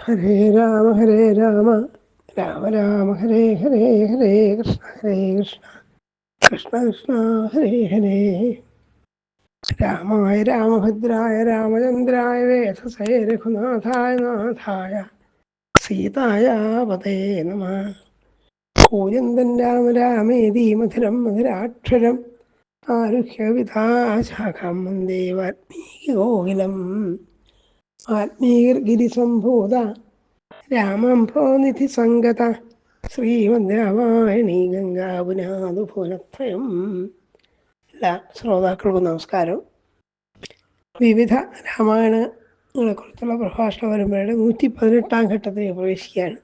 ഹരേ രാമ ഹരേ രാമ. രാമ രാമ ഹരേ ഹരേ ഹരേ കൃഷ്ണ ഹരേ കൃഷ്ണ. കൃഷ്ണ കൃഷ്ണ ഹരേ ഹരേ. രാമായ രാമഭദ്രായ രാമചന്ദ്രായ വേധസേ രഘുനാഥായ നാഥായ സീതായ പതേ നമ. കൂജന്തൻ രാമ രാമേതി മധുരം മധുരാക്ഷരം ആരുഹ്യ വിധാശാഖം വന്ദേ വാൽമീകി കോകിലം ആത്മീയർഗിരിസംഭൂത രാമംഭോ നിധി സംഗത ഗംഗാപുനാഥു ഭുവനത്രയം എല്ലാ ശ്രോതാക്കൾക്കും നമസ്കാരം. വിവിധ രാമായണങ്ങളെക്കുറിച്ചുള്ള പ്രഭാഷണ പരമ്പരയുടെ നൂറ്റി പതിനെട്ടാം ഘട്ടത്തിൽ പ്രവേശിക്കുകയാണ്.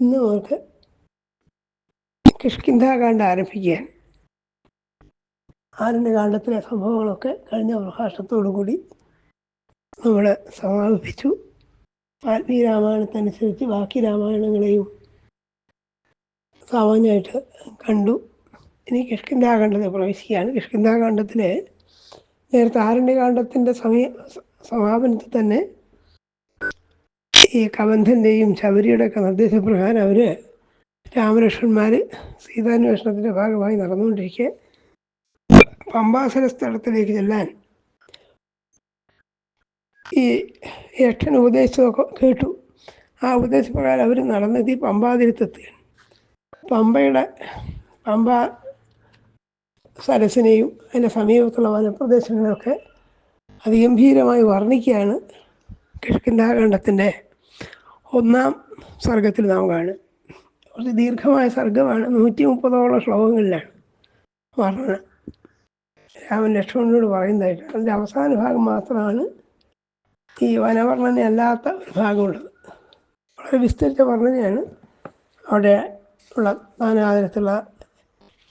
ഇന്ന് നമുക്ക് കിഷ്കിന്ധാകാന്ഡ് ആരംഭിക്കുകയാണ്. ആരണ്യകാന്ഡത്തിലെ സംഭവങ്ങളൊക്കെ കഴിഞ്ഞ പ്രഭാഷണത്തോടു കൂടി നമ്മൾ സമാപിപ്പിച്ചു. ആത്മീയ രാമായണത്തനുസരിച്ച് ബാക്കി രാമായണങ്ങളെയും സാമാന്യമായിട്ട് കണ്ടു. ഇനി കിഷ്കിന്ധാകാന്ഡത്തിൽ പ്രവേശിക്കുകയാണ്. കിഷ്കിന്ധാകാന്ഡത്തിലെ നേരത്തെ ആരണ്യകാന്ഡത്തിന്റെ സമയ സമാപനത്തിൽ തന്നെ ഈ കബന്ധന്റെയും ശബരിയുടെ ഒക്കെ നിർദ്ദേശപ്രകാരം അവർ രാമലക്ഷ്മണന്മാർ സീതാന്വേഷണത്തിന്റെ ഭാഗമായി നടന്നുകൊണ്ടിരിക്കെ. പമ്പാസര സ്ഥലത്തിലേക്ക് ചെല്ലാൻ ഈ യക്ഷൻ ഉപദേശമൊക്കെ കേട്ടു. ആ ഉപദേശപ്രകാരം അവർ നടന്നെത്തി പമ്പാതിരത്തെത്തുകയാണ്. പമ്പയുടെ പമ്പ സരസിനെയും അതിന്റെ സമീപത്തുള്ള വനപ്രദേശങ്ങളൊക്കെ അതിഗംഭീരമായി വർണിക്കുകയാണ് കിഴക്കിന്റാകണ്ഡത്തിന്റെ ഒന്നാം സർഗത്തിൽ നാം കാണും കുറച്ച് ദീർഘമായ സർഗമാണ്. നൂറ്റി മുപ്പതോളം ശ്ലോകങ്ങളിലാണ് വർണന. രാമൻ ലക്ഷ്മണനോട് പറയുന്നതായിട്ട്. അതിന്റെ അവസാന ഭാഗം മാത്രമാണ് ഈ വനവർണനയല്ലാത്ത ഒരു ഭാഗമുള്ളത് വളരെ വിസ്തരിച്ച വർണനയാണ് അവിടെ ഉള്ള നാനാതരത്തിലുള്ള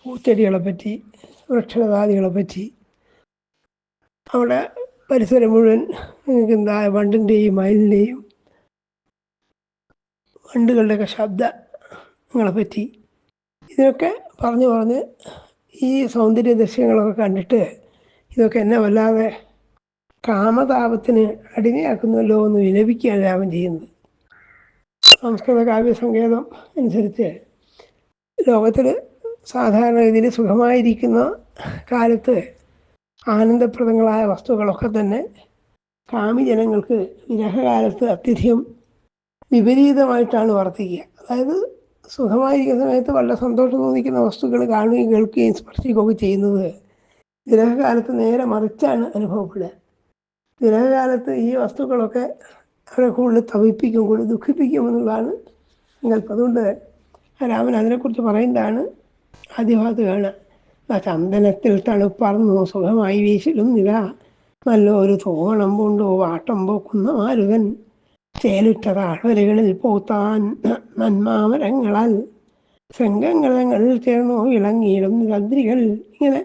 പൂച്ചെടികളെ പറ്റി വൃക്ഷലതാദികളെ പറ്റി അവിടെ പരിസരം മുഴുവൻ നിങ്ങൾക്ക് എന്താ വണ്ടിന്റെയും മയിലിന്റെയും വണ്ടുകളുടെയൊക്കെ ശബ്ദങ്ങളെ പറ്റി ഇതിനൊക്കെ പറഞ്ഞു പറഞ്ഞ് ഈ സൗന്ദര്യ ദൃശ്യങ്ങളൊക്കെ കണ്ടിട്ട് ഇതൊക്കെ എന്നെ വല്ലാതെ കാമതാപത്തിന് അടിമയാക്കുന്നല്ലോ എന്ന് വിലപിക്കുകയാണ് രാമൻ ചെയ്യുന്നത്. സംസ്കൃത കാവ്യസങ്കേതം അനുസരിച്ച് ലോകത്തിൽ സാധാരണ രീതിയിൽ സുഖമായിരിക്കുന്ന കാലത്ത് ആനന്ദപ്രദങ്ങളായ വസ്തുക്കളൊക്കെ തന്നെ കാമി ജനങ്ങൾക്ക് വിരഹകാലത്ത് അത്യധികം വിപരീതമായിട്ടാണ് വർത്തിക്കുക. അതായത് സുഖമായിരിക്കുന്ന സമയത്ത് വളരെ സന്തോഷം തോന്നിക്കുന്ന വസ്തുക്കൾ കാണുകയും കേൾക്കുകയും സ്പർശിക്കുകയൊക്കെ ചെയ്യുന്നത് വിരഹകാലത്ത് നേരെ മറിച്ചാണ് അനുഭവപ്പെടുക. വിരഹകാലത്ത് ഈ വസ്തുക്കളൊക്കെ അവരെ കൂടുതൽ തവിപ്പിക്കും കൂടുതൽ ദുഃഖിപ്പിക്കും എന്നുള്ളതാണ് സങ്കല്പം അതുകൊണ്ട് രാമൻ അതിനെക്കുറിച്ച് പറയുന്നതാണ് ആദ്യ ഭാഗത്ത് കാണുക ചന്ദനത്തിൽ തണുപ്പറന്നു സുഖമായി വീശിലും നില നല്ലൊരു തോണം കൊണ്ടു വാട്ടം പോക്കുന്ന മാരുതൻ ചേലിട്ട താഴ്വരകളിൽ പോത്താൻ നന്മാമരങ്ങളാൽ. ശൃംഗങ്ങളിൽ ചേർന്നു ഇളങ്ങിയിടും തന്ത്രികൾ ഇങ്ങനെ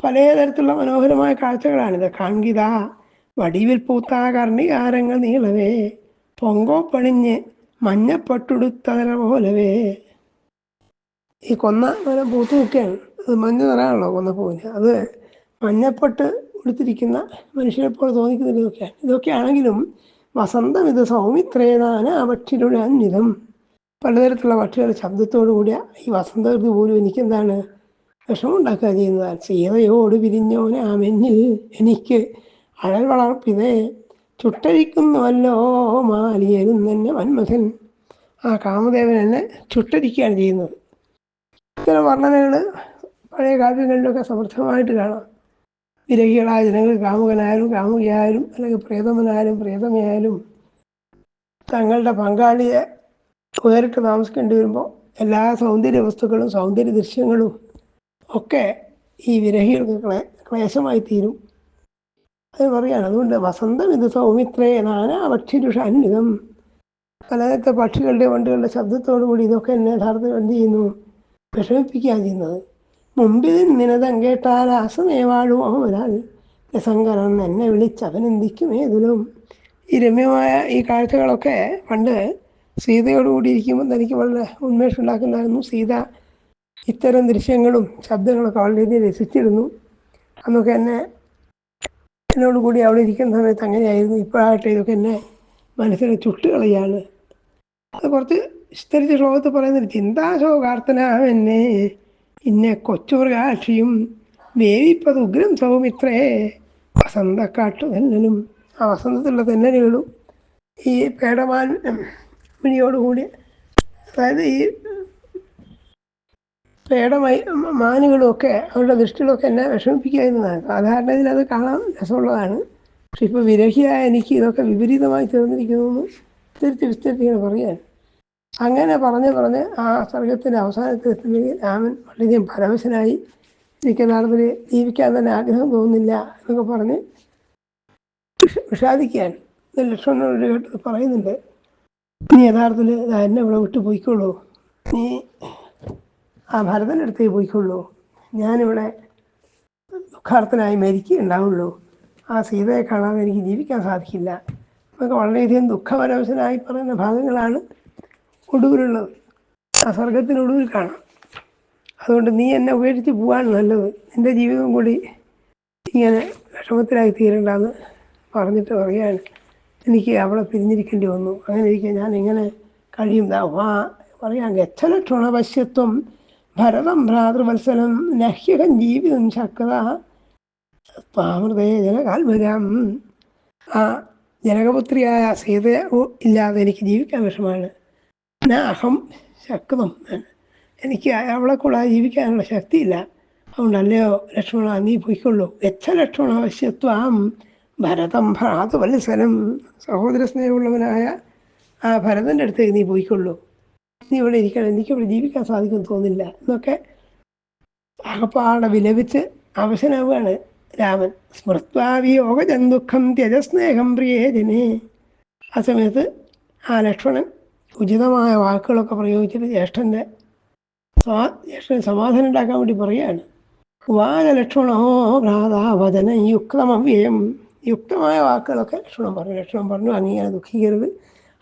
പലതരത്തിലുള്ള മനോഹരമായ കാഴ്ചകളാണിത്. കാൺകിത വടിവിൽ പൂത്ത കർണികാരങ്ങൾ നീളവേ. പൊങ്കോ പണിഞ്ഞ് മഞ്ഞപ്പെട്ടുടുത്തതിനെ പോലവേ. ഈ കൊന്ന മരം പൂത്തു നിൽക്കുകയാണ് അത് മഞ്ഞ നിറയാണല്ലോ കൊന്നപ്പൂവിന് അത് മഞ്ഞപ്പട്ട് ഉടുത്തിരിക്കുന്ന മനുഷ്യരെ പോലെ തോന്നിക്കുന്ന ഇതൊക്കെയാണ്. ഇതൊക്കെയാണെങ്കിലും വസന്തം ഇത് സൗമിത്രേനാന പക്ഷിയുടെ അന്വിതം പലതരത്തിലുള്ള പക്ഷികളുടെ ശബ്ദത്തോടു കൂടിയ ഈ വസന്ത ഋതു പോലും എനിക്കെന്താണ് വിഷമുണ്ടാക്കുക ചെയ്യുന്നതാണ്. സീതയോട് പിരിഞ്ഞോനാമെന്നിൽ എനിക്ക് അഴൽ വളർപ്പിതേ ചുട്ടരിക്കുന്നുവല്ലോ മാലിയരും തന്നെ വന്മഥൻ ആ കാമദേവൻ എന്നെ ചുട്ടരിക്കുകയാണ് ചെയ്യുന്നത്. ഇത്തരം വർണനകൾ പഴയ കാവ്യങ്ങളിലൊക്കെ സമർത്ഥമായിട്ട് കാണാം. വിരഹികളായ ജനങ്ങൾ കാമുകനായാലും കാമുകിയായാലും അല്ലെങ്കിൽ പ്രേതമനായാലും പ്രേതമയായാലും തങ്ങളുടെ പങ്കാളിയെ വേറിട്ട് താമസിക്കേണ്ടി വരുമ്പോൾ എല്ലാ സൗന്ദര്യ വസ്തുക്കളും സൗന്ദര്യ ദൃശ്യങ്ങളും ഒക്കെ ഈ വിരഹികൾക്ക് ക്ലേ ക്ലേശമായി തീരും. അത് പറയാണ് അതുകൊണ്ട് വസന്തം ഇത് സൗമിത്രേ നാനാ പക്ഷിരുഷ അന്യതം പലതരത്തെ പക്ഷികളുടെ വണ്ടുകളുടെ ശബ്ദത്തോടു കൂടി ഇതൊക്കെ എന്നെ യഥാർത്ഥം എന്ത് ചെയ്യുന്നു? വിഷമിപ്പിക്കുകയാണ് ചെയ്യുന്നത്. മുമ്പിൽ നിനതം കേട്ടാൽ ആസമേവാഴും അവരാൽ രസങ്കരൻ എന്നെ വിളിച്ച് അഭിനന്ദിക്കും ഏതിലും. ഈ രമ്യമായ ഈ കാഴ്ചകളൊക്കെ പണ്ട് സീതയോടുകൂടി ഇരിക്കുമ്പോൾ തനിക്ക് വളരെ ഉന്മേഷം ഉണ്ടാക്കുന്നതായിരുന്നു. സീത ഇത്തരം ദൃശ്യങ്ങളും ശബ്ദങ്ങളൊക്കെ വളരെ രസിച്ചിരുന്നു. അന്നൊക്കെ എന്നെ എന്നോട് കൂടി അവിടെ ഇരിക്കുന്ന സമയത്ത് അങ്ങനെയായിരുന്നു. ഇപ്പോഴാകട്ടെ ഇതൊക്കെ എന്നെ മനസ്സിനെ ചുട്ടുകളയാണ്. അത് കുറച്ച് വിസ്തരിച്ച ശ്ലോകത്തിൽ പറയുന്നത് ചിന്താശോകാർത്ഥനാമെന്നെ ഇന്നെ കൊച്ചുമൃഗാക്ഷിയും വേവിപ്പത് ഉഗ്രം സൗമിത്രേ വസന്തക്കാട്ടു തെന്നലും ആ വസന്തത്തിലുള്ള തെന്നലുകളും. ഈ പേടമാൻ മിനിയോടുകൂടി അതായത് ഈ പേടമൈ മാനുകളുമൊക്കെ അവരുടെ ദൃഷ്ടികളൊക്കെ എന്നെ വിഷമിപ്പിക്കാതിരുന്നതാണ് സാധാരണ ഇതിലത് കാണാൻ രസമുള്ളതാണ്. പക്ഷെ ഇപ്പോൾ വിരഹിയായ എനിക്ക് ഇതൊക്കെ വിപരീതമായി തീർന്നിരിക്കുന്നു എന്ന് ഇങ്ങനെ പറയാൻ അങ്ങനെ പറഞ്ഞ് പറഞ്ഞ് ആ സർഗത്തിന്റെ അവസാനത്തിൽ എത്തുന്നെങ്കിൽ രാമൻ വളരെയധികം പരവശനായി എനിക്ക് ജീവിക്കാൻ തന്നെ ആഗ്രഹം തോന്നുന്നില്ല എന്നൊക്കെ പറഞ്ഞ് വിഷാദിക്കാൻ ലക്ഷ്മണനോട് കേട്ട് പറയുന്നുണ്ട് നീ യഥാർത്ഥത്തിൽ എന്നെ ഇവിടെ വിട്ടു പോയിക്കോളൂ നീ ആ ഭരതന്റെ അടുത്തേക്ക് പോയിക്കോളൂ ഞാനിവിടെ ദുഃഖാർത്ഥനായി മരിക്കുകയുണ്ടാവുള്ളൂ. ആ സീതയെ കാണാതെ എനിക്ക് ജീവിക്കാൻ സാധിക്കില്ല. എന്നൊക്കെ വളരെയധികം ദുഃഖപരവശനായി പറയുന്ന ഭാഗങ്ങളാണ് ഒടുവിലുള്ളത്. ആ സ്വർഗത്തിനൊടുവിൽ കാണാം. അതുകൊണ്ട് നീ എന്നെ ഉപേക്ഷിച്ച് പോവാണ് നല്ലത്. നിന്റെ ജീവിതം കൂടി ഇങ്ങനെ വിഷമത്തിലായി തീരണ്ടെന്ന് പറഞ്ഞിട്ട് പറയാണ് എനിക്ക് അവളെ പിരിഞ്ഞിരിക്കേണ്ടി വന്നു. അങ്ങനെ ഇരിക്കാൻ ഞാൻ ഇങ്ങനെ കഴിയും? പറയാൻ പറയാം ഗച്ഛലക്ഷണ പശ്യത്വം ഭരതം ഭ്രാതൃവത്സലം നഹ്യകം ജീവിതം ശക്തത പാമൃതേ ജനകാൽമരാം ആ ജനകപുത്രിയായ സീത ഇല്ലാതെ എനിക്ക് ജീവിക്കാൻ വിഷമാണ് അഹം ശക്തം. എനിക്ക് അവളെ കൂടാതെ ജീവിക്കാനുള്ള ശക്തിയില്ല. അതുകൊണ്ടല്ലയോ ലക്ഷ്മണ നീ പോയിക്കൊള്ളൂ. എച്ച ലക്ഷ്മണ അവശ്യത്വം ഭരതം ഭ്രാതവത്സരം സഹോദര സ്നേഹമുള്ളവനായ ആ ഭരതന്റെ അടുത്തേക്ക് നീ പോയിക്കൊള്ളൂ. നീ ഇവിടെ ഇരിക്കണം. എനിക്കിവിടെ ജീവിക്കാൻ സാധിക്കും തോന്നില്ല എന്നൊക്കെ അകപ്പാടെ വിലപിച്ച് അവശനാവുകയാണ് രാമൻ. സ്മൃത്വാവിയോഗ ദുഃഖം ത്യജസ്നേഹം പ്രിയേജനെ ആ സമയത്ത് ആ ലക്ഷ്മണൻ ഉചിതമായ വാക്കുകളൊക്കെ പ്രയോഗിച്ചിട്ട് ജ്യേഷ്ഠന്റെ സമാ ജ്യേഷ്ഠന് സമാധാനം ഉണ്ടാക്കാൻ വേണ്ടി പറയുകയാണ്. വാച ലക്ഷ്മണോ ഭ്രാതാവചന യുക്തമവ്യയം. യുക്തമായ വാക്കുകളൊക്കെ ലക്ഷ്മണൻ പറഞ്ഞു. ലക്ഷ്മണൻ പറഞ്ഞു അങ്ങനെ ദുഃഖിക്കരുത്.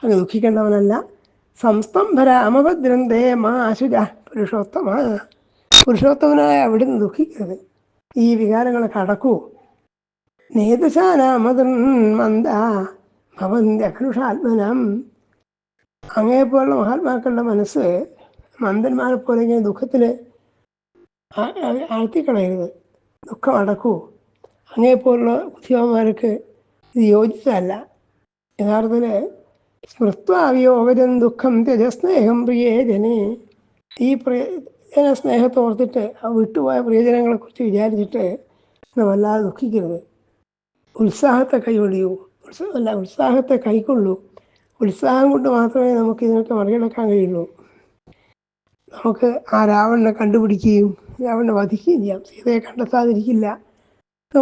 അങ്ങ് ദുഃഖിക്കേണ്ടവനല്ല. സംസ്തംഭരാമഭദ്രന്തേ മാ ആശുജ പുരുഷോത്തമ. പുരുഷോത്തമനായ അവിടുന്ന് ദുഃഖിക്കരുത്. ഈ വികാരങ്ങൾ കടക്കൂ. നേതശാനാമതൃൻ മന്ദ ഭവന്ത്യഖനുഷാത്മനം അങ്ങേപ്പോലുള്ള മഹാത്മാക്കളുടെ മനസ്സ് മന്ദന്മാരെ പോലെ ഇങ്ങനെ ദുഃഖത്തിൽ ആഴ്ത്തിക്കളയരുത്. ദുഃഖം അടക്കൂ. അങ്ങേപ്പോലുള്ള ബുദ്ധിമാന്മാർക്ക് ഇത് യോജിച്ചതല്ല. യഥാർത്ഥത്തിൽ സ്മൃത്വാവിയോഗജൻ ദുഃഖം ത്യജസ്നേഹം പ്രിയേ ജനെ ഈ പ്രിയ ജന സ്നേഹത്തെ ആ വിട്ടുപോയ പ്രിയജനങ്ങളെക്കുറിച്ച് വിചാരിച്ചിട്ട് വല്ലാതെ ദുഃഖിക്കരുത്. ഉത്സാഹത്തെ കൈവടിയൂ ഉത്സാഹം അല്ല ഉത്സാഹത്തെ കൈക്കൊള്ളൂ. ഉത്സാഹം കൊണ്ട് മാത്രമേ നമുക്ക് ഇതിനൊക്കെ മറികടക്കാൻ കഴിയുള്ളൂ. നമുക്ക് ആ രാവണനെ കണ്ടുപിടിക്കുകയും രാവണനെ വധിക്കുകയും ചെയ്യാം. സീതയെ കണ്ടെത്താതിരിക്കില്ല.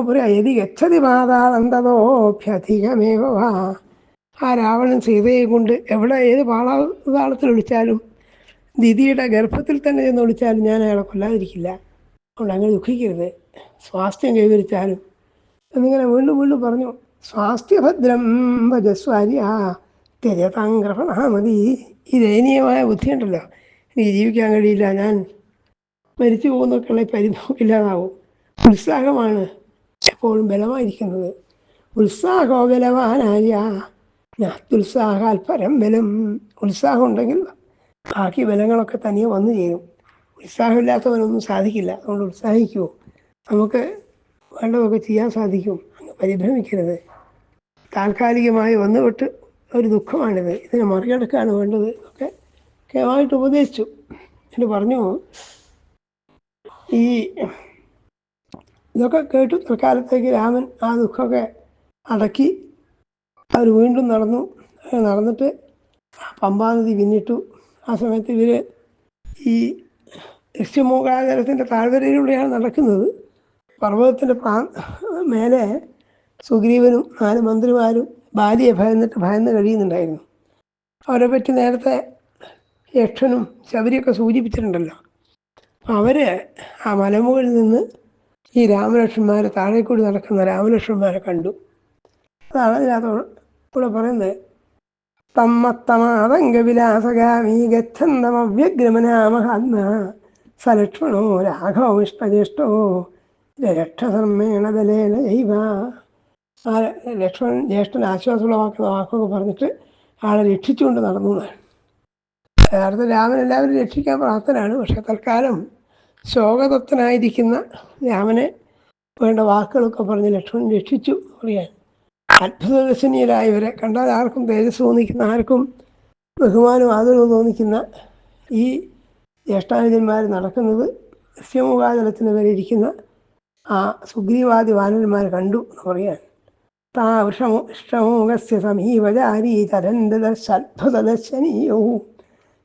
പറയാം യതി ഗച്ഛതി പാതാളന്തതോഭ്യധികമേവ വാ. ആ രാവണൻ സീതയെ കൊണ്ട് എവിടെ ഏത് പാളാതാളത്തിൽ ഒളിച്ചാലും ദിതിയുടെ ഗർഭത്തിൽ തന്നെ ചെന്ന് ഒളിച്ചാലും ഞാൻ അയാളെ കൊല്ലാതിരിക്കില്ല. അതുകൊണ്ട് അങ്ങനെ ദുഃഖിക്കരുത്. സ്വാസ്ഥ്യം കൈവരിച്ചാലും. എന്നിങ്ങനെ വീണ്ടും വീണ്ടും പറഞ്ഞു സ്വാസ്ഥ്യഭദ്രം ഭജസ്വാര്യ ആ മതി ഈ ദയനീയമായ ബുദ്ധിയുണ്ടല്ലോ എനിക്ക് ജീവിക്കാൻ കഴിയില്ല ഞാൻ മരിച്ചു പോകുന്നൊക്കെയുള്ള പരിഭവമില്ലാതാവും ഉത്സാഹമാണ് എപ്പോഴും ബലമായിരിക്കുന്നത്. ഉത്സാഹോ ബലവാനായ നാത്തുത്സാഹാൽ പരം ബലം ഉത്സാഹം ഉണ്ടെങ്കിൽ ബാക്കി ബലങ്ങളൊക്കെ തനിയെ വന്നു ചേരും. ഉത്സാഹമില്ലാത്തവനൊന്നും സാധിക്കില്ല. അതുകൊണ്ട് ഉത്സാഹിക്കുമോ നമുക്ക് വേണ്ടതൊക്കെ ചെയ്യാൻ സാധിക്കും. അങ്ങ് പരിഭ്രമിക്കരുത്. താൽക്കാലികമായി വന്നുവിട്ട് ഒരു ദുഃഖമാണിത്. ഇതിനെ മറികടക്കാണ് വേണ്ടത്. ഒക്കെ കേമായിട്ട് ഉപദേശിച്ചു. എന്നിട്ട് പറഞ്ഞു ഈ ഇതൊക്കെ കേട്ടു തൽക്കാലത്തേക്ക് രാമൻ ആ ദുഃഖമൊക്കെ അടക്കി അവർ വീണ്ടും നടന്നു. നടന്നിട്ട് പമ്പാനദി പിന്നിട്ടു. ആ സമയത്ത് ഇവർ ഈ ഋഷ്യമൂകാചരത്തിന്റെ താഴ്വരയിലൂടെയാണ് നടക്കുന്നത്. പർവതത്തിന്റെ പ്രാ മേലെ സുഗ്രീവനും നാല് മന്ത്രിമാരും ഭാര്യയെ ഭയന്നിട്ട് ഭയന്ന് കഴിയുന്നുണ്ടായിരുന്നു. അവരെ പറ്റി നേരത്തെ യക്ഷനും ശബരിയൊക്കെ സൂചിപ്പിച്ചിട്ടുണ്ടല്ലോ. അവർ ആ മലമുകളിൽ നിന്ന് ഈ രാമലക്ഷ്മന്മാരെ താഴേക്കൂടി കൂടി നടക്കുന്ന രാമലക്ഷ്മന്മാരെ കണ്ടു. അതാണ് അതിനകത്ത് കൂടെ പറയുന്നത് തമ്മത്തമാതംഗവിലാസഗാമി ഗച്ഛന്തമവ്യഗ്രമനാമഹാത്മ സലക്ഷ്മണോ രാഘവമിഷ്ടജ്യേഷ്ഠോ രക്ഷസമ്മേണദലേന ജൈവ ആ ലക്ഷ്മണൻ ജ്യേഷ്ഠൻ ആശ്വാസമുള്ളവാക്കുന്ന വാക്കൊക്കെ പറഞ്ഞിട്ട് ആളെ രക്ഷിച്ചുകൊണ്ട് നടന്നു എന്നാണ്. യഥാർത്ഥ രാമൻ എല്ലാവരും രക്ഷിക്കാൻ പ്രാർത്ഥനയാണ് പക്ഷേ തൽക്കാലം ശോകതത്തനായിരിക്കുന്ന രാമനെ വേണ്ട വാക്കുകളൊക്കെ പറഞ്ഞ് ലക്ഷ്മണൻ രക്ഷിച്ചു പറയാൻ. അത്ഭുതദർശനീയരായവരെ കണ്ടാൽ ആർക്കും തേജസ് തോന്നിക്കുന്ന ആർക്കും ബഹുമാനവും ആദരവും തോന്നിക്കുന്ന ഈ ജ്യേഷ്ഠാനുജന്മാർ നടക്കുന്നത് ദൃശ്യമുഖാതലത്തിന് വരെ ഇരിക്കുന്ന ആ സുഗ്രീവാദി വാനന്മാർ കണ്ടു എന്ന് പറയാൻ താ വൃഷമോ ഇഷ്ടമോകസ്യ സമീപചാരീ തരന്തദർശനീയോ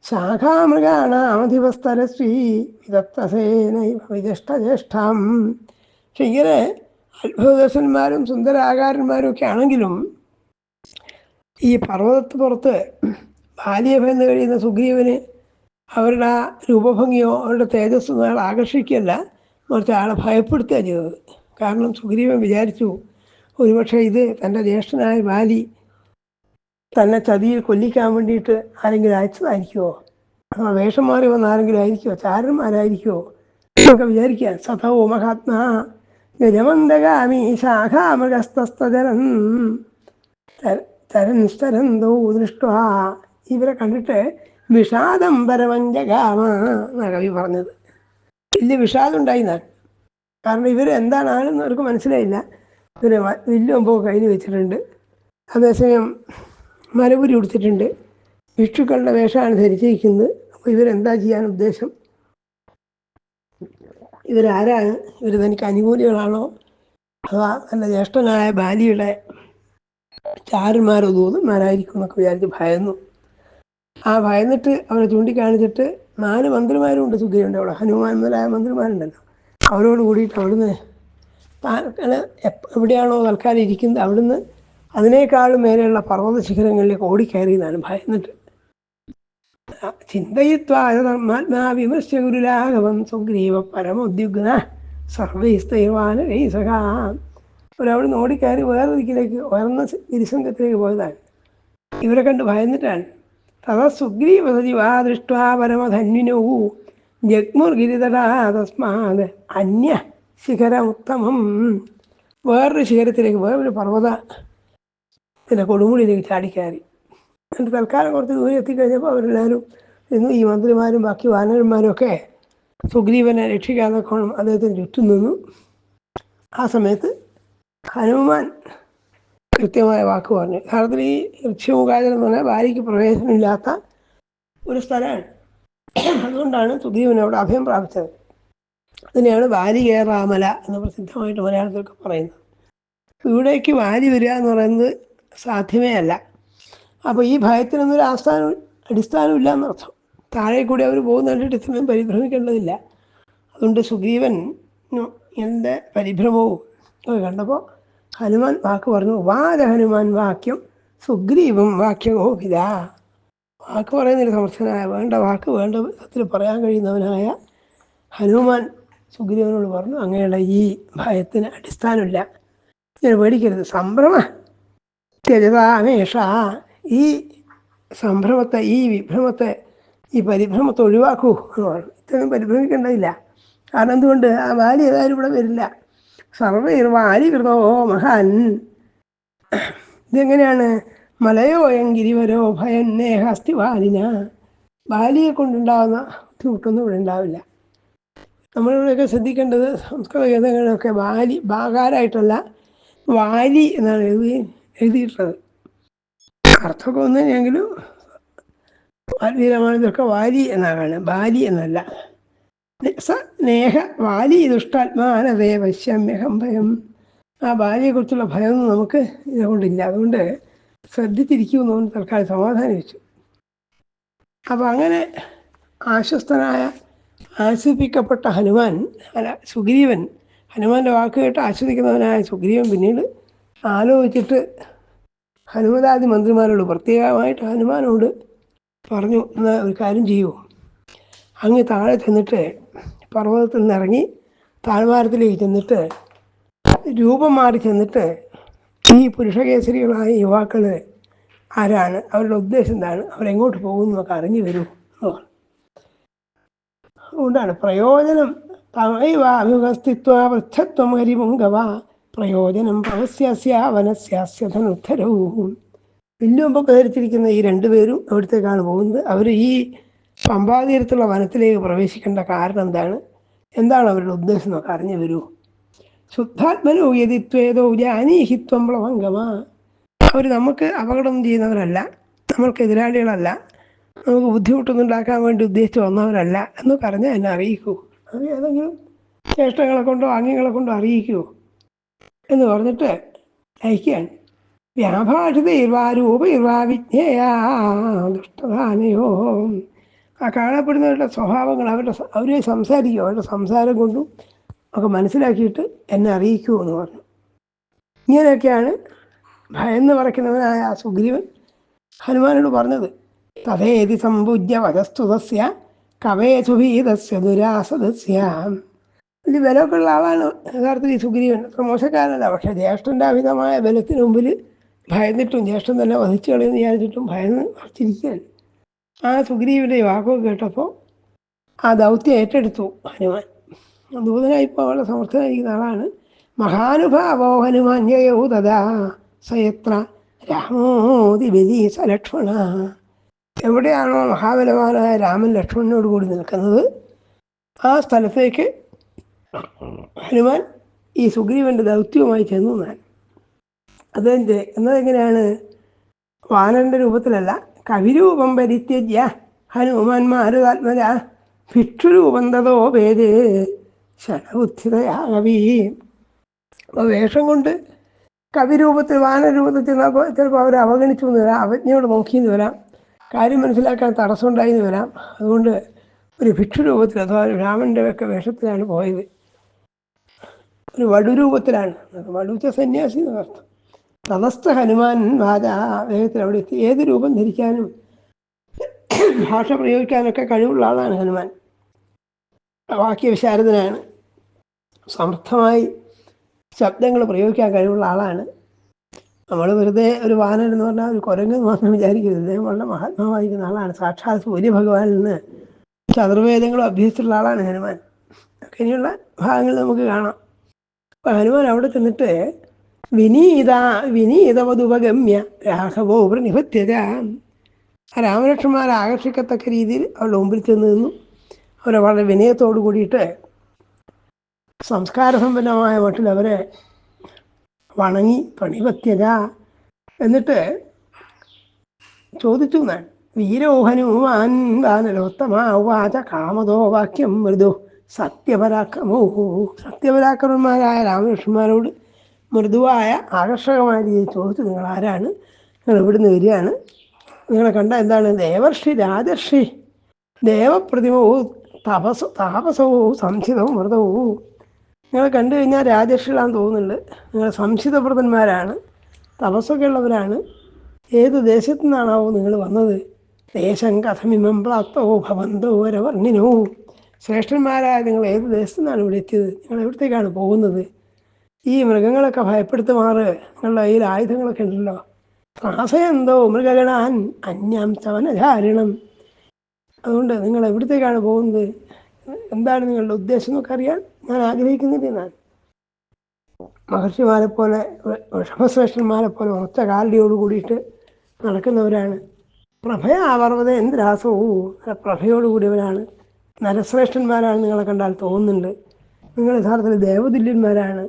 ശാഖാമൃഗാണാമധിപസ്തരശ്രീ വിദത്തസേനൈവ വിജഷ്ടജ്യേഷ്ഠം പക്ഷെ ഇങ്ങനെ അത്ഭുതദർശന്മാരും സുന്ദരാകാരന്മാരും ഒക്കെ ആണെങ്കിലും ഈ പർവതത്ത് പുറത്ത് ബാല്യ ഭയന്ന് കഴിയുന്ന സുഗ്രീവന് അവരുടെ ആ രൂപഭംഗിയോ അവരുടെ തേജസ്സോ അയാൾ ആകർഷിക്കുകയല്ല മറിച്ച് അയാളെ ഭയപ്പെടുത്തുക ചെയ്തത്. കാരണം സുഗ്രീവൻ വിചാരിച്ചു ഒരുപക്ഷെ ഇത് തന്റെ ജ്യേഷ്ഠനായ ബാലി തന്നെ ചതിയിൽ കൊല്ലിക്കാൻ വേണ്ടിയിട്ട് ആരെങ്കിലും അയച്ചതായിരിക്കുമോ അഥവാ വേഷം മാറി വന്ന ആരെങ്കിലും ആയിരിക്കുമോ ചാരന്മാരായിരിക്കുമോ എന്നൊക്കെ വിചാരിക്കുക സതോ മഹാത്മാ ഗജമന്ദഗാമി ശാഖാമൃഗസ്തസ്തരൻ തരൻ സ്ഥരന്തോ ദൃഷ്ട ഇവരെ കണ്ടിട്ട് വിഷാദം പരമഞ്ചകാമ എന്നാണ് കവി പറഞ്ഞത്. വലിയ വിഷാദം ഉണ്ടായിന്നാണ് കാരണം ഇവർ എന്താണ് ആണെന്ന് അവർക്ക് മനസ്സിലായില്ല. ഇവർ വില്ലുമ്പോ കയ്യിൽ വെച്ചിട്ടുണ്ട്. അതേസമയം മരപുരി ഉടുത്തിട്ടുണ്ട്. ഭിക്ഷുക്കളുടെ വേഷമാണ് ധരിച്ചിരിക്കുന്നത്. അപ്പോൾ ഇവരെന്താ ചെയ്യാൻ ഉദ്ദേശം ഇവരാരാണ് ഇവർ തനിക്ക് അനുകൂലികളാണോ? അഥവാ തന്റെ ജ്യേഷ്ഠനായ ബാലിയുടെ ചാരന്മാരോ ദൂതന്മാരായിരിക്കും എന്നൊക്കെ വിചാരിച്ച് ഭയന്നു. ആ ഭയന്നിട്ട് അവരെ ചൂണ്ടിക്കാണിച്ചിട്ട് നാല് മന്ത്രിമാരും ഉണ്ട് സുഗ്രീവന്റെ അവിടെ. ഹനുമാൻ മുതലായ മന്ത്രിമാരുണ്ടല്ലോ. അവരോട് കൂടിയിട്ട് അവിടുന്ന് എവിടെയാണോ തൽക്കാലം ഇരിക്കുന്നത് അവിടുന്ന് അതിനേക്കാളും മേലെയുള്ള പർവത ശിഖരങ്ങളിലേക്ക് ഓടിക്കയറി എന്നാണ് ഭയന്നിട്ട് ചിന്തയിത്വാത്മാ വിമർശ്യ ഗുരുരാഘവം സുഗ്രീവ പരമോദ്യുഗ്ന സർവൈസ്തൈവാനരൈസഖ അവരവിടുന്ന് ഓടിക്കയറി വേറെ ദിക്കിലേക്ക് ഉയർന്ന ഗിരിസംഘത്തിലേക്ക് പോയതാണ്. ഇവരെ കണ്ട് ഭയന്നിട്ടാണ്. തഥ സുഗ്രീവ സജീവാ ദൃഷ്ട്വാ ജഗ്മുർ ജഗ്മുർഗിരിതടാ തസ്മാത് അന്യ ശിഖരമുത്തമം. വേറൊരു ശിഖരത്തിലേക്ക് വേറൊരു പർവത പിന്നെ കൊടുമുടിയിലേക്ക് ചാടിക്കയറി എന്നിട്ട് തൽക്കാലം കുറച്ച് ദൂരെ എത്തിക്കഴിഞ്ഞപ്പോൾ അവരെല്ലാവരും ഇന്ന് ഈ മന്ത്രിമാരും ബാക്കി വാനരന്മാരും ഒക്കെ സുഗ്രീവനെ രക്ഷിക്കാതെ കോണം അദ്ദേഹത്തിന് ചുറ്റും നിന്നു. ആ സമയത്ത് ഹനുമാൻ കൃത്യമായ വാക്ക് പറഞ്ഞു. യഥാർത്ഥത്തിൽ ഈ ഋക്ഷമുഖാചരം എന്ന് പറഞ്ഞാൽ ഭാര്യയ്ക്ക് പ്രവേശനമില്ലാത്ത ഒരു സ്ഥലമാണ്. അതുകൊണ്ടാണ് സുഗ്രീവനോട് അഭയം പ്രാപിച്ചത്. അതിനെയാണ് വാലികേറാമല എന്ന് പ്രസിദ്ധമായിട്ട് മലയാളത്തിലൊക്കെ പറയുന്നത്. ഇവിടേക്ക് വാലി വരിക എന്ന് പറയുന്നത് സാധ്യമേ അല്ല. അപ്പോൾ ഈ ഭയത്തിനൊന്നും ഒരു ആസ്ഥാനം അടിസ്ഥാനമില്ല എന്നർത്ഥം താഴെ കൂടി അവർ പോകുന്ന കണ്ടിട്ട് ഇത്രയും പരിഭ്രമിക്കേണ്ടതില്ല. അതുകൊണ്ട് സുഗ്രീവൻ എന്റെ പരിഭ്രമവും ഒക്കെ കണ്ടപ്പോൾ ഹനുമാൻ വാക്ക് പറഞ്ഞു വാദ ഹനുമാൻ വാക്യം സുഗ്രീവം വാക്യമോ ഇതാ വാക്ക് പറയുന്നൊരു സമർത്ഥനായ വേണ്ട വാക്ക് വേണ്ട വിധത്തിൽ പറയാൻ കഴിയുന്നവനായ ഹനുമാൻ സുഗ്രീവനോട് പറഞ്ഞു അങ്ങനെയുള്ള ഈ ഭയത്തിന് അടിസ്ഥാനമില്ല. ഇങ്ങനെ പേടിക്കരുത്. സംഭ്രമ ത്യജതാമേഷ ഈ സംഭ്രമത്തെ ഈ വിഭ്രമത്തെ ഈ പരിഭ്രമത്തെ ഒഴിവാക്കൂ. എന്ന് പറഞ്ഞു ഇത്രയും പരിഭ്രമിക്കേണ്ടതില്ല. കാരണം എന്തുകൊണ്ട്? ആ വാലി ഏതായാലും ഇവിടെ വരില്ല. സർവീർ വാലി കൃതോ മഹാൻ. ഇതെങ്ങനെയാണ്? മലയോ എങ്കിരിവരോ ഭയൻ നേഹാസ്തി വാലിന. ബാലിയെ കൊണ്ടുണ്ടാകുന്ന ബുദ്ധിമുട്ടൊന്നും ഇവിടെ ഉണ്ടാവില്ല. നമ്മളിവിടെയൊക്കെ ശ്രദ്ധിക്കേണ്ടത് സംസ്കൃത ഗീതങ്ങളൊക്കെ വാലി ബാകാരായിട്ടല്ല വാലി എന്നാണ് എഴുതി എഴുതിയിട്ടുള്ളത്. അർത്ഥമൊക്കെ ഒന്ന് തന്നെയെങ്കിലും വാൽമീകി രാമായണത്തിലൊക്കെ വാലി എന്നാണ്. ബാലി എന്നല്ല. സ്നേഹ വാലി ദുഷ്ടാത്മാനതേ പശ്യമ്യഹം ഭയം. ആ ബാലിയെക്കുറിച്ചുള്ള ഭയമൊന്നും നമുക്ക് ഇതുകൊണ്ടില്ല. അതുകൊണ്ട് ശ്രദ്ധിച്ചിരിക്കുമെന്ന് കൊണ്ട് തൽക്കാലം സമാധാനം വെച്ചു അപ്പം അങ്ങനെ ആശ്വസ്തനായ ആശ്വസിപ്പിക്കപ്പെട്ട ഹനുമാൻ അല്ല സുഗ്രീവൻ ഹനുമാന്റെ വാക്ക് കേട്ട് ആശ്വസിക്കുന്നവനായ സുഗ്രീവൻ പിന്നീട് ആലോചിച്ചിട്ട് ഹനുമതാദി മന്ത്രിമാരോട് പ്രത്യേകമായിട്ട് ഹനുമാനോട് പറഞ്ഞു എന്ന ഒരു കാര്യം ചെയ്യുമോ അങ്ങ് താഴെ ചെന്നിട്ട് പർവതത്തിൽ നിന്ന് ഇറങ്ങി താഴ്വാരത്തിലേക്ക് ചെന്നിട്ട് രൂപം മാറി ചെന്നിട്ട് ഈ പുരുഷകേസരികളായ യുവാക്കൾ ആരാണ്? അവരുടെ ഉദ്ദേശം എന്താണ്? അവരെങ്ങോട്ട് പോകുന്നതൊക്കെ അറിഞ്ഞു വരൂ എന്ന് പറഞ്ഞു. അതുകൊണ്ടാണ് പ്രയോജനം തമൈവ അഭിവസ്തിത്വ വൃദ്ധത്വം ഹരിമുങ്കവ പ്രയോജനം പവസ്യാസ്യ വനസ്യാസ്യ ധനുദ്ധരവും വില്ലുമ്പൊക്കെ ധരിച്ചിരിക്കുന്ന ഈ രണ്ടുപേരും എവിടത്തേക്കാണ് പോകുന്നത്. അവർ ഈ പമ്പാതീരത്തുള്ള വനത്തിലേക്ക് പ്രവേശിക്കേണ്ട കാരണം എന്താണ്? എന്താണ് അവരുടെ ഉദ്ദേശം? എന്നൊക്കെ അറിഞ്ഞു വരൂ. ശുദ്ധാത്മനോ യതിത്വേതോ ജാനീഹിത്വം പ്ലവംഗമ. അവർ നമുക്ക് അപകടം ചെയ്യുന്നവരല്ല നമ്മൾക്ക് എതിരാളികളല്ല നമുക്ക് ബുദ്ധിമുട്ടൊന്നും ഉണ്ടാക്കാൻ വേണ്ടി ഉദ്ദേശിച്ച് വന്നവരല്ല എന്ന് പറഞ്ഞാൽ എന്നെ അറിയിക്കൂ. അത് ഏതെങ്കിലും ചേഷ്ടങ്ങളെ കൊണ്ടോ അംഗങ്ങളെ കൊണ്ടോ അറിയിക്കുമോ എന്ന് പറഞ്ഞിട്ട് അയക്കുകയാണ്. വ്യാഭാഷിത രൂപൈർവാ വിജ്ഞേയാ ദുഷ്ടധാനയോ ആ കാണപ്പെടുന്നവരുടെ സ്വഭാവങ്ങൾ അവരുടെ അവരെ സംസാരിക്കും. അവരുടെ സംസാരം കൊണ്ടും ഒക്കെ മനസ്സിലാക്കിയിട്ട് എന്നെ അറിയിക്കൂ എന്ന് പറഞ്ഞു. ഇങ്ങനെയൊക്കെയാണ് ഭയന്ന് പറയ്ക്കുന്നവനായ ആ സുഗ്രീവൻ ഹനുമാനോട് പറഞ്ഞത്. തഥേതി സമ്പൂജ്യ വധസ്തുതസ്യ കവേസുഭീതസ്യ ദുരാസദസ്യ. വലിയ ബലമൊക്കെ ഉള്ള ആളാണ്. യഥാർത്ഥത്തിൽ ഈ സുഗ്രീവൻ. അത്ര മോശക്കാരനല്ല. പക്ഷേ ജ്യേഷ്ഠന്റെ അമിതമായ ബലത്തിന് മുമ്പിൽ ഭയന്നിട്ടും ജ്യേഷ്ഠൻ തന്നെ വധിച്ചു കളയെന്ന് വിചാരിച്ചിട്ടും ഭയന്ന് ഉറച്ചിരിക്കുകയാണ് ആ സുഗ്രീവന്റെ വാക്കൊക്കെ കേട്ടപ്പോൾ ആ ദൗത്യം ഏറ്റെടുത്തു ഹനുമാൻ. ദൂതനായിപ്പോൾ വളരെ സമർത്ഥനായിരിക്കുന്ന ആളാണ്. മഹാനുഭാവോ ഹനുമാൻ ജയോ തഥാ സയത്ര രാമോതി ബലി ലക്ഷ്മണ. എവിടെയാണോ മഹാബലവാനായ രാമൻ ലക്ഷ്മണനോട് കൂടി നിൽക്കുന്നത്? ആ സ്ഥലത്തേക്ക് ഹനുമാൻ ഈ സുഗ്രീവന്റെ ദൗത്യവുമായി ചെന്നു എന്നാണ്. അദ്ദേഹം എന്നതെങ്ങനെയാണ്? വാനന്റെ രൂപത്തിലല്ല കവിരൂപം പരിത്യജ്യ ഹനുമാൻ ഭിക്ഷുരൂപം തതോ പേര് ശരബുദ്ധിതയാകവി. അപ്പോൾ വേഷം കൊണ്ട് കവിരൂപത്തിൽ വാനരൂപത്തിൽ ചെന്നപ്പോൾ ചിലപ്പോൾ അവരെ അവഗണിച്ചു എന്ന് വരാം അവജ്ഞയോട് നോക്കിയെന്ന് വരാം കാര്യം മനസ്സിലാക്കാൻ തടസ്സമുണ്ടായി എന്ന് വരാം. അതുകൊണ്ട് ഒരു ഭിക്ഷുരൂപത്തിൽ അഥവാ രാമന്റെ ഒക്കെ വേഷത്തിലാണ് പോയത്. ഒരു വടുരൂപത്തിലാണ്. വടുച്ച സന്യാസി എന്നർത്ഥം തതസ്ഥ ഹനുമാൻ വാച വേഗത്തിൽ അവിടെ എത്തി. ഏത് രൂപം ധരിക്കാനും ഭാഷ പ്രയോഗിക്കാനൊക്കെ കഴിവുള്ള ആളാണ് ഹനുമാൻ. വാക്യവിശാരദനാണ്. സമർത്ഥമായി ശബ്ദങ്ങൾ പ്രയോഗിക്കാൻ കഴിവുള്ള ആളാണ്. നമ്മൾ വെറുതെ ഒരു വാനൻ എന്ന് പറഞ്ഞാൽ ഒരു കുരങ്ങ് മാത്രം വിചാരിക്കരുത്. അദ്ദേഹം വളരെ മഹാത്മാവായിരിക്കുന്ന ആളാണ്. സാക്ഷാത് സൂര്യഭഗവാനിൽ നിന്ന് ചതുർവേദങ്ങളും അഭ്യസിച്ചിട്ടുള്ള ആളാണ് ഹനുമാൻ. ഇനിയുള്ള ഭാഗങ്ങൾ നമുക്ക് കാണാം. ഹനുമാൻ അവിടെ ചെന്നിട്ട് വിനീത വിനീതവതുപഗമ്യ രാഘവോ പ്രതിപത്യത ആ രാമലക്ഷ്മണന്മാരെ ആകർഷിക്കത്തക്ക രീതിയിൽ അവരുടെ മുമ്പിൽ ചെന്ന് നിന്നു. അവരെ വളരെ വിനയത്തോടു കൂടിയിട്ട് സംസ്കാരസമ്പന്നമായ മട്ടിൽ അവരെ വണങ്ങി പ്രണിപത്യത എന്നിട്ട് ചോദിച്ചു വീരോഹനുമാൻ വാനരോത്തമ ഉവാച കാമതോ വാക്യം മൃദു. സത്യപരാക്രമോ സത്യപരാക്രമന്മാരായ രാമകൃഷ്ണന്മാരോട് മൃദുവായ ആകർഷകമായ രീതിയിൽ ചോദിച്ചു നിങ്ങൾ ആരാണ് നിങ്ങൾ ഇവിടുന്ന് വരികയാണ്? നിങ്ങളെ കണ്ട എന്താണ്? ദേവർഷി രാജർഷി ദേവപ്രതിമവും തപസ് താപസവും സംശിതവും വ്രതവും നിങ്ങളെ കണ്ടു കഴിഞ്ഞാൽ രാജർഷികളാണെന്ന് തോന്നുന്നുണ്ട്. നിങ്ങൾ സംശിതവ്രതന്മാരാണ് തപസ്സൊക്കെ ഉള്ളവരാണ്. ഏത് ദേശത്തു നിന്നാണാവോ നിങ്ങൾ വന്നത്? ദേശം കഥമിമം പ്രാപ്തോ ഭവന്തോ വരവർണിനോ. ശ്രേഷ്ഠന്മാരായ നിങ്ങൾ ഏത് ദേശത്തു നിന്നാണ് ഇവിടെ എത്തിയത്? നിങ്ങൾ എവിടത്തേക്കാണ് പോകുന്നത്? ഈ മൃഗങ്ങളൊക്കെ ഭയപ്പെടുത്തുമാറ് നിങ്ങളുടെ കയ്യിൽ ആയുധങ്ങളൊക്കെ ഉണ്ടല്ലോ. ത്രാസയെന്തോ മൃഗഗണാൻ അന്യം ചവനധാരണം അതുകൊണ്ട് നിങ്ങൾ എവിടത്തേക്കാണ് പോകുന്നത്? എന്താണ് നിങ്ങളുടെ ഉദ്ദേശം എന്നൊക്കെ അറിയാൻ ഞാൻ ആഗ്രഹിക്കുന്നില്ല ഞാൻ. മഹർഷിമാരെ പോലെ വൃഷഭശ്രേഷ്ഠന്മാരെ പോലെ ഉറച്ച കാലടിയോട് കൂടിയിട്ട് നടക്കുന്നവരാണ്. പ്രഭയാപർവത എന്തിരാസവും പ്രഭയോട് കൂടിയവരാണ് നരശ്രേഷ്ഠന്മാരാണ് നിങ്ങളെ കണ്ടാൽ തോന്നുന്നുണ്ട്. നിങ്ങൾ യഥാർത്ഥത്തിൽ ദേവതുല്യന്മാരാണ്.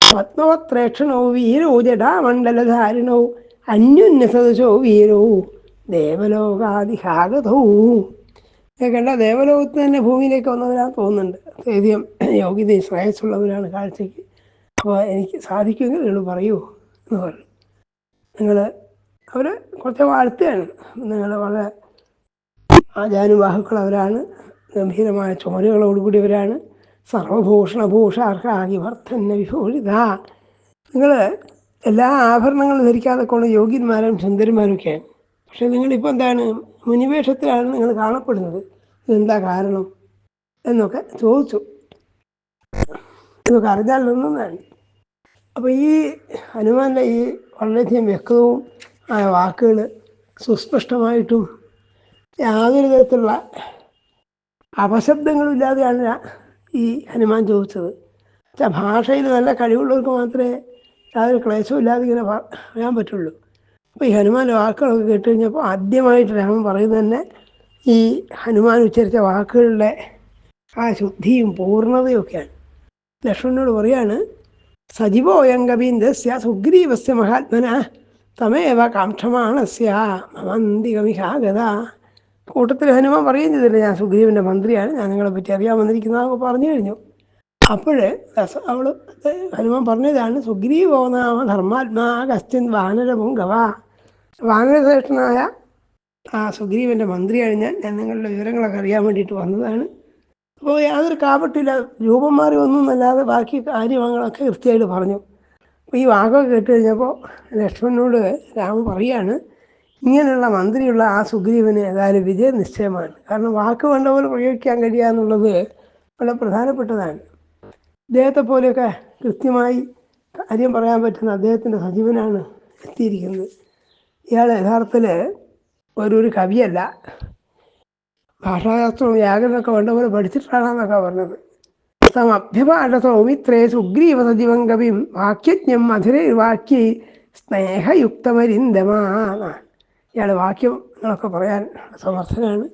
പത്മവത്രേക്ഷണോ വീരോ ജടാമണ്ഡലധാരിണോ അന്യുന്നസദശോ വീരോ ദേവലോകാതിഹാഗതവും കണ്ട ദേവലോകത്ത് തന്നെ ഭൂമിയിലേക്ക് വന്നവരാ തോന്നുന്നുണ്ട്. അത്യധികം യോഗ്യത ശ്രേയസ്സുള്ളവരാണ് കാഴ്ചയ്ക്ക്. അപ്പോൾ എനിക്ക് സാധിക്കുമെങ്കിൽ നിങ്ങൾ പറയൂ എന്ന് പറഞ്ഞു. നിങ്ങൾ അവർ കുറച്ച് വാഴ്ത്തുകയാണ് നിങ്ങൾ വളരെ ആചാനുബാഹുക്കളവരാണ് ഗംഭീരമായ ചോരകളോടുകൂടിയവരാണ് സർവഭൂഷണഭൂഷാർഹാകി വർദ്ധന വിഭൂഷിത. നിങ്ങൾ എല്ലാ ആഭരണങ്ങളും ധരിക്കാതെ കൊണ്ട് യോഗ്യന്മാരും സുന്ദരന്മാരും ഒക്കെയാണ് പക്ഷേ നിങ്ങളിപ്പോൾ എന്താണ് മുനിവേഷത്തിലാണ് നിങ്ങൾ കാണപ്പെടുന്നത്? ഇതെന്താ കാരണം? എന്നൊക്കെ ചോദിച്ചു. ഇതൊക്കെ അറിഞ്ഞാൽ നിന്നതാണ് അപ്പോൾ ഈ ഹനുമാന്റെ ഈ വളരെയധികം വ്യക്തവും ആയ വാക്കുകൾ സുസ്പഷ്ടമായിട്ടും യാതൊരു തരത്തിലുള്ള അപശബ്ദങ്ങളും ഇല്ലാതെയാണ് ഈ ഹനുമാൻ ചോദിച്ചത്. വെച്ചാൽ ഭാഷയിൽ നല്ല കഴിവുള്ളവർക്ക് മാത്രമേ യാതൊരു ക്ലേശവും ഇല്ലാതെ ഇങ്ങനെ പറയാൻ പറ്റുള്ളൂ. അപ്പോൾ ഈ ഹനുമാന്റെ വാക്കുകളൊക്കെ കേട്ട് കഴിഞ്ഞപ്പോൾ ആദ്യമായിട്ട് രാമൻ പറയുന്നത് തന്നെ ഈ ഹനുമാൻ ഉച്ചരിച്ച വാക്കുകളുടെ ആ ശുദ്ധിയും പൂർണതയും ഒക്കെയാണ്. ലക്ഷ്മണനോട് പറയാണ് സജീവോയം സുഗ്രീവസ്യ മഹാത്മന തമേവ കാക്ഷമാണസ്യ മമന്തികമിഹാഗത കൂട്ടത്തിൽ ഹനുമാൻ പറയുകയും ചെയ്തില്ല. ഞാൻ സുഗ്രീവന്റെ മന്ത്രിയാണ്. ഞാൻ നിങ്ങളെ പറ്റി അറിയാൻ വന്നിരിക്കുന്നതൊക്കെ പറഞ്ഞു കഴിഞ്ഞു. അപ്പോഴ് അവൾ ഹനുമാൻ പറഞ്ഞതാണ് സുഗ്രീവോ നാമ ധർമാത്മാ കസ്റ്റിൻ വാനരപുങ്കവ വാനരശ്രേഷ്ഠനായ ആ സുഗ്രീവന്റെ മന്ത്രിയാണ് ഞാൻ. ഞാൻ നിങ്ങളുടെ വിവരങ്ങളൊക്കെ അറിയാൻ വേണ്ടിയിട്ട് വന്നതാണ്. അപ്പോൾ യാതൊരു കാപട്ടില്ല രൂപം മാറി ഒന്നും അല്ലാതെ ബാക്കി കാര്യങ്ങളൊക്കെ കൃത്യമായിട്ട് പറഞ്ഞു. അപ്പോൾ ഈ വാക്കൊക്കെ കേട്ട് കഴിഞ്ഞപ്പോൾ ലക്ഷ്മണനോട് രാമ പറയാണ് ഇങ്ങനെയുള്ള മന്ത്രിയുള്ള ആ സുഗ്രീവന് ഏതായാലും വിജയം നിശ്ചയമാണ്. കാരണം വാക്ക് വേണ്ട പോലെ പ്രയോഗിക്കാൻ കഴിയുക എന്നുള്ളത് വളരെ പ്രധാനപ്പെട്ടതാണ്. അദ്ദേഹത്തെ പോലെയൊക്കെ കൃത്യമായി കാര്യം പറയാൻ പറ്റുന്ന അദ്ദേഹത്തിന്റെ സജീവനാണ് എത്തിയിരിക്കുന്നത്. ഇയാൾ യഥാർത്ഥത്തിൽ ഒരു ഒരു കവിയല്ല. ഭാഷാശാസ്ത്രവും വ്യാകരണമൊക്കെ വേണ്ട പോലെ പഠിച്ചിട്ടാണെന്നൊക്കെ പറഞ്ഞത്. സമഭ്യപാഠ സൗമിത്രേ സുഗ്രീവ സജീവം കവിം വാക്യജ്ഞം മധുരൈ വാക്യൈ സ്നേഹയുക്തമരിന്ദമാണ് ഇയാൾ വാക്യങ്ങളൊക്കെ പറയാൻ സമർത്ഥനാണ്.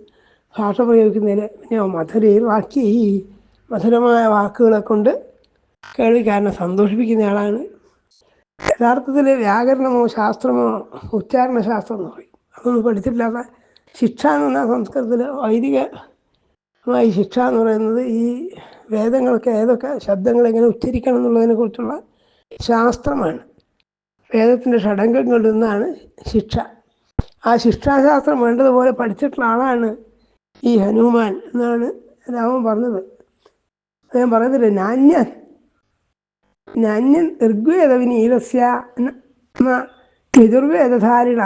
ഭാഷ പ്രയോഗിക്കുന്നതിൽ പിന്നെ മധുരയിൽ വാക്യ ഈ മധുരമായ വാക്കുകളെ കൊണ്ട് കേൾവിക്കാരനെ സന്തോഷിപ്പിക്കുന്നയാളാണ് യഥാർത്ഥത്തിൽ വ്യാകരണമോ ശാസ്ത്രമോ ഉച്ചാരണ ശാസ്ത്രം എന്ന് പറയും. അതൊന്നും പഠിച്ചിട്ടില്ലാത്ത ശിക്ഷ എന്ന് പറഞ്ഞാൽ സംസ്കൃതത്തിൽ വൈദികമായി ശിക്ഷ എന്ന് പറയുന്നത് ഈ വേദങ്ങളൊക്കെ ഏതൊക്കെ ശബ്ദങ്ങൾ എങ്ങനെ ഉച്ചരിക്കണം എന്നുള്ളതിനെ കുറിച്ചുള്ള ശാസ്ത്രമാണ്. വേദത്തിന്റെ ഷടങ്കങ്ങളിൽ നിന്നാണ് ശിക്ഷ. ആ ശിക്ഷാശാസ്ത്രം വേണ്ടതുപോലെ പഠിച്ചിട്ടുള്ള ആളാണ് ഈ ഹനുമാൻ എന്നാണ് രാമൻ പറഞ്ഞത്. അദ്ദേഹം പറയുന്നില്ല നാന്യൻ നാന്യൻ ഋഗ്വേദ വിനീതസ്യ യജുർവേദധാരിണ.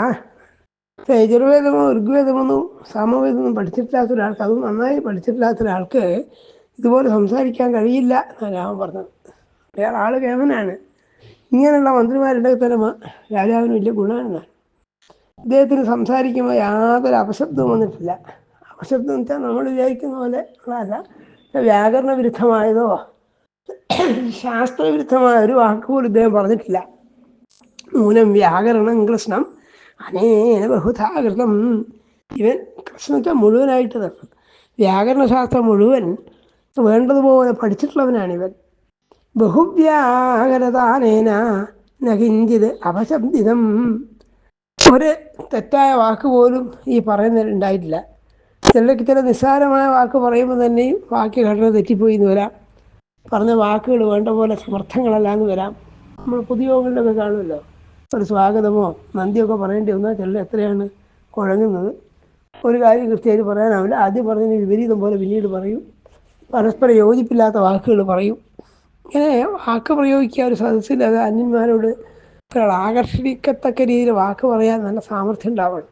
യജുർവേദമോ ഋഗ്വേദമൊന്നും സാമവേദമൊന്നും പഠിച്ചിട്ടില്ലാത്ത ഒരാൾക്ക് അതും നന്നായി പഠിച്ചിട്ടില്ലാത്ത ഒരാൾക്ക് ഇതുപോലെ സംസാരിക്കാൻ കഴിയില്ല എന്നാണ് രാമൻ പറഞ്ഞത്. വേറെ ആൾ കേമനാണ്. ഇങ്ങനെയുള്ള മന്ത്രിമാരുടെ തന്നെ രാജാവിന് വലിയ ഗുണമാണ് ഇദ്ദേഹത്തിന് സംസാരിക്കുമ്പോൾ യാതൊരു അപശബ്ദവും വന്നിട്ടില്ല. അപശബ്ദം എന്ന് വെച്ചാൽ നമ്മൾ വിചാരിക്കുന്ന പോലെ ഉള്ളതല്ല. വ്യാകരണ വിരുദ്ധമായതോ ശാസ്ത്രവിരുദ്ധമായ ഒരു വാക്ക് പോലും ഇദ്ദേഹം പറഞ്ഞിട്ടില്ല. മൂലം വ്യാകരണം കൃഷ്ണം അനേന ബഹുധാകൃതം ഇവൻ കൃഷ്ണത്തെ മുഴുവനായിട്ട് തരണം വ്യാകരണശാസ്ത്രം മുഴുവൻ വേണ്ടതുപോലെ പഠിച്ചിട്ടുള്ളവനാണിവൻ. ബഹുവ്യാകരതാനേന നകിഞ്ചിത് അപശബ്ദിതം. ഒരു തെറ്റായ വാക്ക് പോലും ഈ പറയുന്നതിൽ ഉണ്ടായിട്ടില്ല. ചിലർക്ക് ചില നിസ്സാരമായ വാക്ക് പറയുമ്പോൾ തന്നെയും വാക്യഘടന തെറ്റിപ്പോയി എന്ന് വരാം. പറഞ്ഞ വാക്കുകൾ വേണ്ട പോലെ സമർത്ഥങ്ങളല്ല എന്ന് വരാം. നമ്മൾ പൊതുയോഗങ്ങളിലൊക്കെ കാണുമല്ലോ. ഒരു സ്വാഗതമോ നന്ദിയൊക്കെ പറയേണ്ടി വന്നാൽ ചിലർ എത്രയാണ് കുഴങ്ങുന്നത്? ഒരു കാര്യം കൃത്യമായിട്ട് പറയാനാവില്ല. ആദ്യം പറഞ്ഞതിന് വിപരീതം പോലെ പിന്നീട് പറയും. പരസ്പരം യോജിപ്പില്ലാത്ത വാക്കുകൾ പറയും. ഇങ്ങനെ വാക്ക് പ്രയോഗിക്കുക ഒരു സദസ്സിൽ അത് അന്യന്മാരോട് ആകർഷിക്കത്തക്ക രീതിയിൽ വാക്ക് പറയാൻ നല്ല സാമർഥ്യം ഉണ്ടാവണം.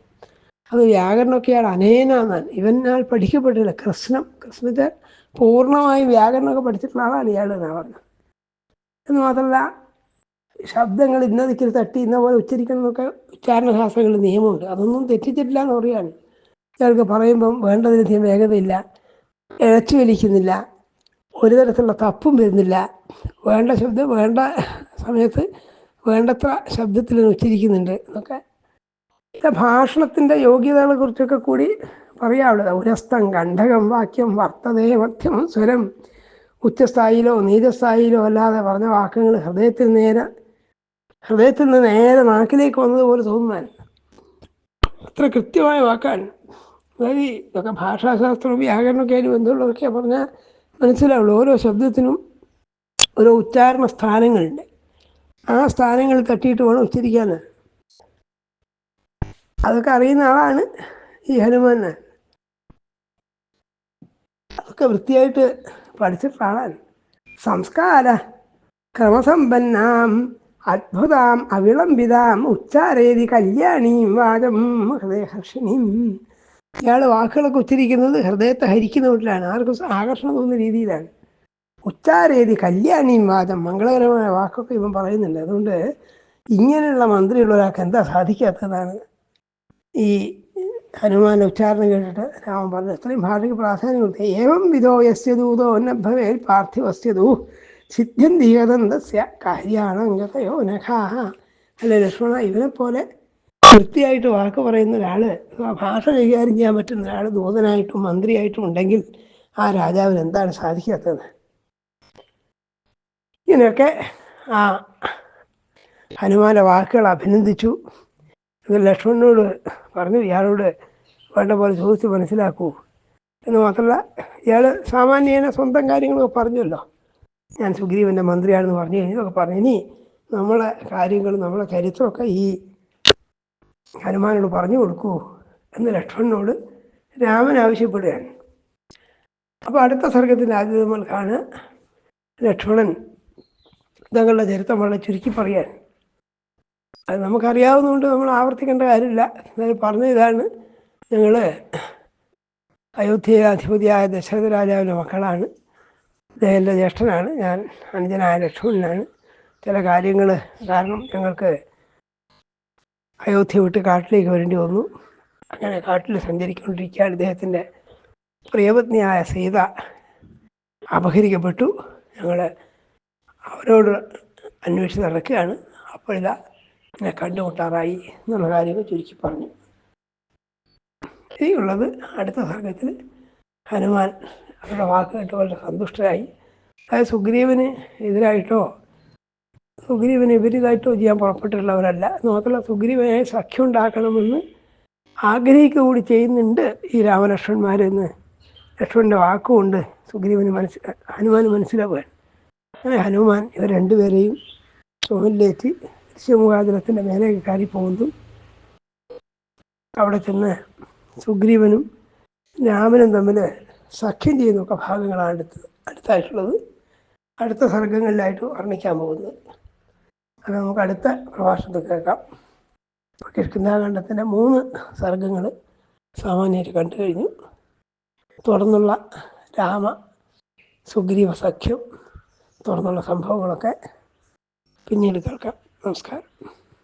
അത് വ്യാകരണമൊക്കെയാണ് അനേനാന്നാണ് ഇവനാൽ പഠിക്കപ്പെട്ടില്ല കൃഷ്ണം കൃഷ്ണത്തെ പൂർണമായും വ്യാകരണമൊക്കെ പഠിച്ചിട്ടുള്ള ആളാണ് ഇയാൾ എന്നാണ് പറഞ്ഞത്. എന്ന് മാത്രമല്ല ശബ്ദങ്ങൾ ഇന്ന ദിക്കിൽ തട്ടി ഇന്ന പോലെ ഉച്ചരിക്കണം എന്നൊക്കെ ഉച്ചാരണശാസ്ത്രങ്ങളിൽ നിയമമുണ്ട്. അതൊന്നും തെറ്റിച്ചിട്ടില്ല എന്ന് പറയാണ് ഇയാൾക്ക് പറയുമ്പം വേണ്ടതിലധികം വേഗതയില്ല. ഇഴച്ചു വലിക്കുന്നില്ല. ഒരു തരത്തിലുള്ള തപ്പും വരുന്നില്ല. വേണ്ട ശബ്ദം വേണ്ട സമയത്ത് വേണ്ടത്ര ശബ്ദത്തിൽ ഉച്ചരിക്കുന്നുണ്ട് എന്നൊക്കെ. ഭാഷണത്തിന്റെ യോഗ്യതകളെ കുറിച്ചൊക്കെ കൂടി പറയാവുള്ളത് ഉരസ്ഥം കണ്ഠകം വാക്യം വർത്തതേ മധ്യം സ്വരം ഉച്ചസ്ഥായിലോ നീചസ്ഥായിലോ അല്ലാതെ പറഞ്ഞ വാക്കുകൾ ഹൃദയത്തിൽ നേരെ ഹൃദയത്തിൽ നിന്ന് നേരെ നാക്കിലേക്ക് വന്നതുപോലെ തോന്നുവാൻ അത്ര കൃത്യമായ വാക്കാണ്. അതായത് ഇതൊക്കെ ഭാഷാശാസ്ത്രവും വ്യാകരണമൊക്കെ ആയിട്ട് ബന്ധമുള്ളതൊക്കെ പറഞ്ഞാൽ മനസ്സിലാവുള്ളൂ. ഓരോ ശബ്ദത്തിനും ഓരോ ഉച്ചാരണ സ്ഥാനങ്ങളുണ്ട്. ആ സ്ഥാനങ്ങൾ കെട്ടിയിട്ട് വേണം ഉച്ചരിക്കാൻ അതൊക്കെ അറിയുന്ന ആളാണ് ഈ ഹനുമാൻ. അതൊക്കെ വൃത്തിയായിട്ട് പഠിച്ചിട്ടുള്ള സംസ്കാര ക്രമസമ്പന്നാം അത്ഭുതാം അവിളംബിതാം ഉച്ചാരേതി കല്യാണീം വാചം ഹൃദയഹർഷിണീം. ഇയാൾ വാക്കുകളൊക്കെ ഉച്ചരിക്കുന്നത് ഹൃദയത്തെ ഹരിക്കുന്ന വീട്ടിലാണ്. ആർക്കും ആകർഷണം തോന്നുന്ന രീതിയിലാണ്. ഉച്ചാരേതി കല്യാണിയും വാദം മംഗളകരമായ വാക്കൊക്കെ ഇവൻ പറയുന്നുണ്ട്. അതുകൊണ്ട് ഇങ്ങനെയുള്ള മന്ത്രിയുള്ള ഒരാൾക്ക് എന്താ സാധിക്കാത്തതാണ്? ഈ ഹനുമാൻ ഉച്ചാരണം കേട്ടിട്ട് രാമൻ പറഞ്ഞു ഇത്രയും ഭാഷയ്ക്ക് പ്രാധാന്യം കൊടുത്തു. ഏവം വിധോ യസ്യദൂതോ നഭവേ പാർത്ഥിവസ്യദൂ സിദ്ധ്യന്തീകതന്തസ്യ കാര്യാണങ്കതയോ നഖാഹ അല്ലെ ലക്ഷ്മണ? ഇവനെപ്പോലെ പോലെ വൃത്തിയായിട്ട് വാക്ക് പറയുന്ന ഒരാൾ ഭാഷ കൈകാര്യം ചെയ്യാൻ പറ്റുന്ന ഒരാൾ ദൂതനായിട്ടും മന്ത്രിയായിട്ടും ഉണ്ടെങ്കിൽ ആ രാജാവിന് എന്താണ് സാധിക്കാത്തത്? ഇങ്ങനെയൊക്കെ ആ ഹനുമാന്റെ വാക്കുകൾ അഭിനന്ദിച്ചു. ലക്ഷ്മണനോട് പറഞ്ഞു ഇയാളോട് വേണ്ട പോലെ ചോദിച്ച് മനസ്സിലാക്കൂ എന്ന് മാത്രമല്ല ഇയാൾ സാമാന്യേന സ്വന്തം കാര്യങ്ങളൊക്കെ പറഞ്ഞല്ലോ. ഞാൻ സുഗ്രീവന്റെ മന്ത്രിയാണെന്ന് പറഞ്ഞു കഴിഞ്ഞതൊക്കെ പറഞ്ഞു. ഇനി നമ്മളെ കാര്യങ്ങൾ നമ്മളെ ചരിത്രമൊക്കെ ഈ ഹനുമാനോട് പറഞ്ഞു കൊടുക്കൂ എന്ന് ലക്ഷ്മണനോട് രാമൻ ആവശ്യപ്പെടുകയാണ്. അപ്പോൾ അടുത്ത സർഗത്തിന്റെ ആദ്യം കാണുക ലക്ഷ്മണൻ തങ്ങളുടെ ചരിത്രം വളരെ ചുരുക്കി പറയാൻ. അത് നമുക്കറിയാവുന്നതുകൊണ്ട് നമ്മൾ ആവർത്തിക്കേണ്ട കാര്യമില്ല. എന്നാലും പറഞ്ഞ ഇതാണ് ഞങ്ങൾ അയോധ്യയിലെ അധിപതിയായ ദശരഥ രാജാവിന്റെ മക്കളാണ്. അദ്ദേഹത്തിന്റെ ജ്യേഷ്ഠനാണ്. ഞാൻ അനുജനായ ലക്ഷ്മണനാണ്. ചില കാര്യങ്ങൾ കാരണം ഞങ്ങൾക്ക് അയോധ്യ വിട്ട് കാട്ടിലേക്ക് വരേണ്ടി വന്നു. അങ്ങനെ കാട്ടിൽ സഞ്ചരിക്കൊണ്ടിരിക്കുകയാണ് ഇദ്ദേഹത്തിന്റെ പ്രിയപത്നിയായ സീത. അപഹരിക്കപ്പെട്ടു. ഞങ്ങൾ അവരോട് അന്വേഷിച്ച് നടക്കുകയാണ്. അപ്പോഴിതാ എന്നെ കണ്ടുമുട്ടാറായി എന്നുള്ള കാര്യങ്ങൾ ചുരുക്കി പറഞ്ഞു. ഇനിയുള്ളത് അടുത്ത സർഗത്തിൽ ഹനുമാൻ അവരുടെ വാക്ക് കേട്ട് വളരെ സന്തുഷ്ടരായി. അതായത് സുഗ്രീവന് എതിരായിട്ടോ സുഗ്രീവന് വിപരീതമായിട്ടോ ചെയ്യാൻ പുറപ്പെട്ടിട്ടുള്ളവരല്ല. മാത്രമല്ല സുഗ്രീവനെ സഖ്യം ഉണ്ടാക്കണമെന്ന് ആഗ്രഹിക്കുക കൂടി ചെയ്യുന്നുണ്ട് ഈ രാമലക്ഷ്മണന്മാരെന്ന് ലക്ഷ്മണന്റെ വാക്കുകൊണ്ട് സുഗ്രീവന് മനസ്സിലാ ഹനുമാൻ മനസ്സിലാവുകയാണ്. അങ്ങനെ ഹനുമാൻ ഇവർ രണ്ടുപേരെയും ചുമലിലേറ്റി ദൃശ്യമുഖാചരത്തിന്റെ മേലെ കയറി പോകുന്നു. അവിടെ ചെന്ന് സുഗ്രീവനും രാമനും തമ്മിൽ സഖ്യം ചെയ്യുന്നൊക്കെ ഭാഗങ്ങളാണ് അടുത്ത് അടുത്തായിട്ടുള്ളത്. അടുത്ത സർഗങ്ങളിലായിട്ട് വർണിക്കാൻ പോകുന്നത്. അത് നമുക്ക് അടുത്ത പ്രഭാഷണത്തിൽ കേൾക്കാം. കിഷ്കിന്താഖണ്ഡത്തിന്റെ മൂന്ന് സർഗങ്ങൾ സാമാന്യമായിട്ട് കണ്ടു കഴിഞ്ഞു. തുടർന്നുള്ള രാമ സുഗ്രീവ സഖ്യം തുടർന്നുള്ള സംഭവങ്ങളൊക്കെ പിന്നീട് കേൾക്കാം. നമസ്കാരം.